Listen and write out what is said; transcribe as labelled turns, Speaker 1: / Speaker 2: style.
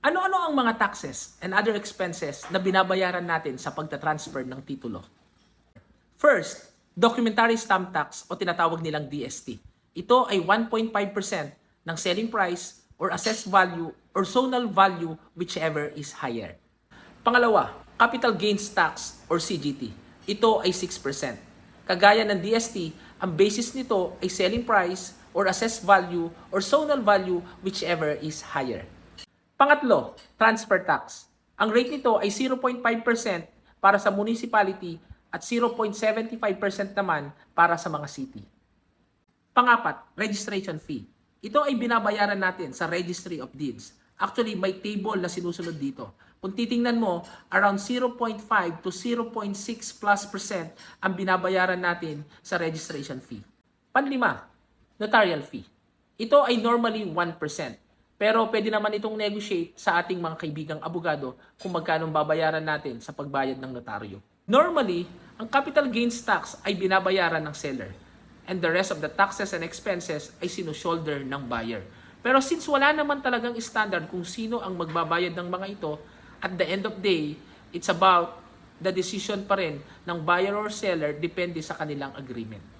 Speaker 1: Ano-ano ang mga taxes and other expenses na binabayaran natin sa pagta-transfer ng titulo? First, documentary stamp tax o tinatawag nilang DST. Ito ay 1.5% ng selling price or assessed value or zonal value whichever is higher. Pangalawa, capital gains tax or CGT. Ito ay 6%. Kagaya ng DST, ang basis nito ay selling price or assessed value or zonal value whichever is higher. Pangatlo, transfer tax. Ang rate nito ay 0.5% para sa municipality at 0.75% naman para sa mga city. Pangapat, registration fee. Ito ay binabayaran natin sa Registry of Deeds. Actually, may table na sinusunod dito. Kung titingnan mo, around 0.5 to 0.6 plus percent ang binabayaran natin sa registration fee. Panlima, notarial fee. Ito ay normally 1%. Pero pwede naman itong negotiate sa ating mga kaibigang abogado kung magkano babayaran natin sa pagbayad ng notaryo. Normally, ang capital gains tax ay binabayaran ng seller and the rest of the taxes and expenses ay sinushoulder ng buyer. Pero since wala naman talagang standard kung sino ang magbabayad ng mga ito, at the end of day, it's about the decision pa rin ng buyer or seller depende sa kanilang agreement.